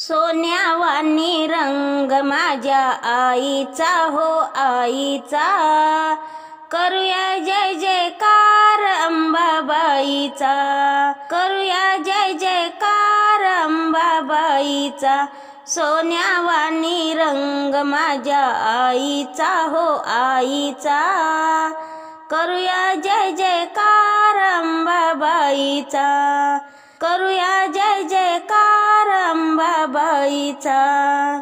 सोन्यावानी रंग माझ्या आईचा हो आईचा. करूया जय जयकार अंबाबाईचा. करूया जय जयकार अंबाबाईचा. सोन्यावानी रंग माझ्या आईचा हो आईचा. करूया जय जयकार अंबाबाईचा. करूया जय अंबाबाईचा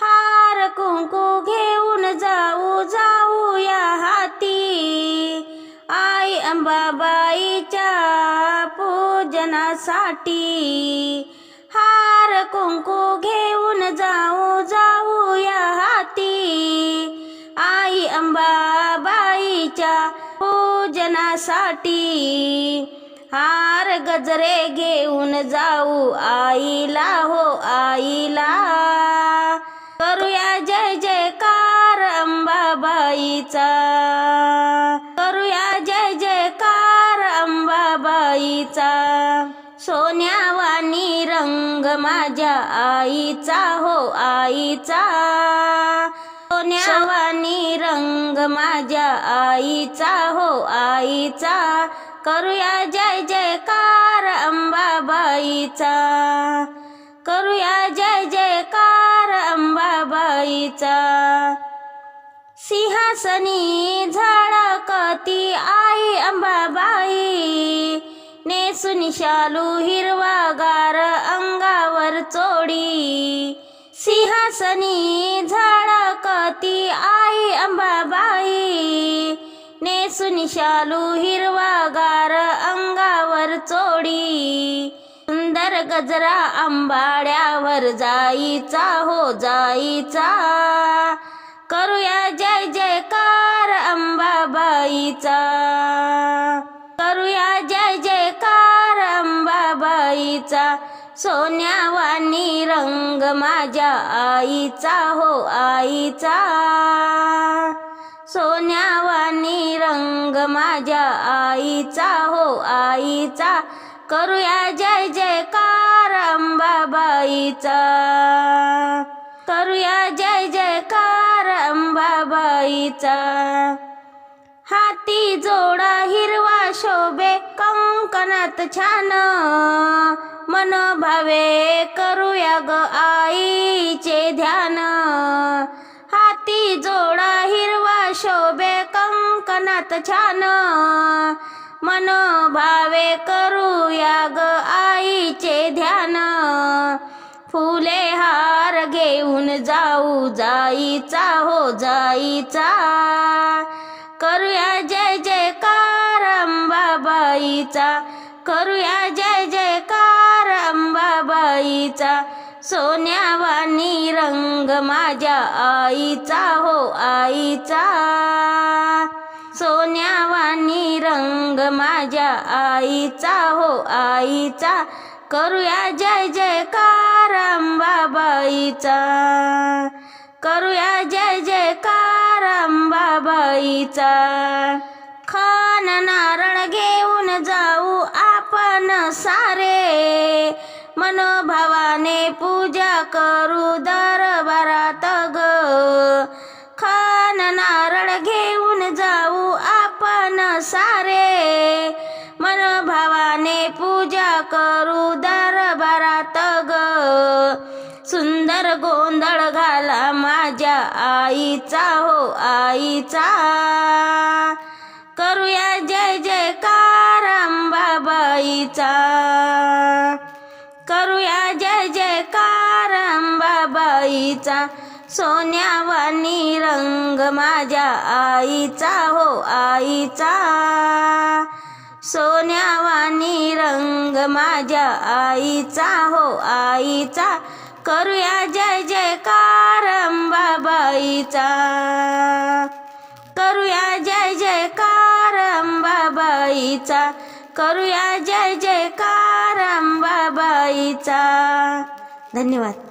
हार कुंकू घेऊन जाऊ जाऊया हाती. आई अंबाबाईच्या पूजनासाठी. हार कुंकू घेऊन जाऊ जाऊया हाती. आई अंबाबाईच्या पूजनासाठी. हार गजरे घेऊन जाऊ आईला हो आईला. करूया जय जयकार अंबाबाईचा. करूया जय जयकार अंबाबाईचा. सोन्यावानी रंग माझ्या आईचा हो आईचा. सोन्यावानी रंग माझ्या आईचा हो आईचा. करूया जय जयकार अंबाबाईचा. करूया जय जयकार अंबाबाईचा. सिंहासनी झळकती आई अंबाबाई. नेसून शालू हिरवागार अंगावर चोडी. सिंहासनी झळकती आई अंबाबाई. निशालू हिरवागार अंगावर चोडी. सुंदर गजरा आंबाड्यावर जाईचा हो जाईचा. करूया जय जयकार अंबाबाईचा. करूया जय जयकार अंबाबाईचा. सोन्यावानी रंग माझ्या आईचा हो आईचा. सोन्यावानी रंग माझ्या आईचा हो आईचा. करूया जय जयकार अंबाबाईचा करूया जय जयकार अंबाबाईचा हाती जोडा हिरवा शोभे कंकणात छान. मनोभावे करूया ग आईचे ध्यान. हाती जोडा कंकणात छान. मनोभावे करूया ग आईचे ध्यान. फुले हार घेऊन जाऊ जाईचा हो जाईचा. करूया जय जय अंबाबाईचा करूया जय जय अंबाबाईचा सोन्यावानी रंग माझ्या आईचा हो आईचा. सोन्यावानी रंग माझ्या आईचा हो आईचा. करूया जय जयकार अंबाबाईचा करूया जय जयकार अंबाबाईचा खान नारळ घेऊन जाऊ आपण सारे. मनोभावाने पूजा करू सारे मनोभावाने पूजा करू दरबारात ग. सुंदर गोंधळ घाला माझ्या आईचा हो आईचा. करूया जय जय बाबाईचा करूया जय जय बाबाईचा सोन्यावानी रंग माझ्या आईचा हो आईचा. सोन्यावानी रंग माझ्या आईचा हो आईचा. करूया जय जयकार अंबाबाईचा करूया जय जयकार अंबाबाईचा करूया जय जयकार अंबाबाईचा धन्यवाद.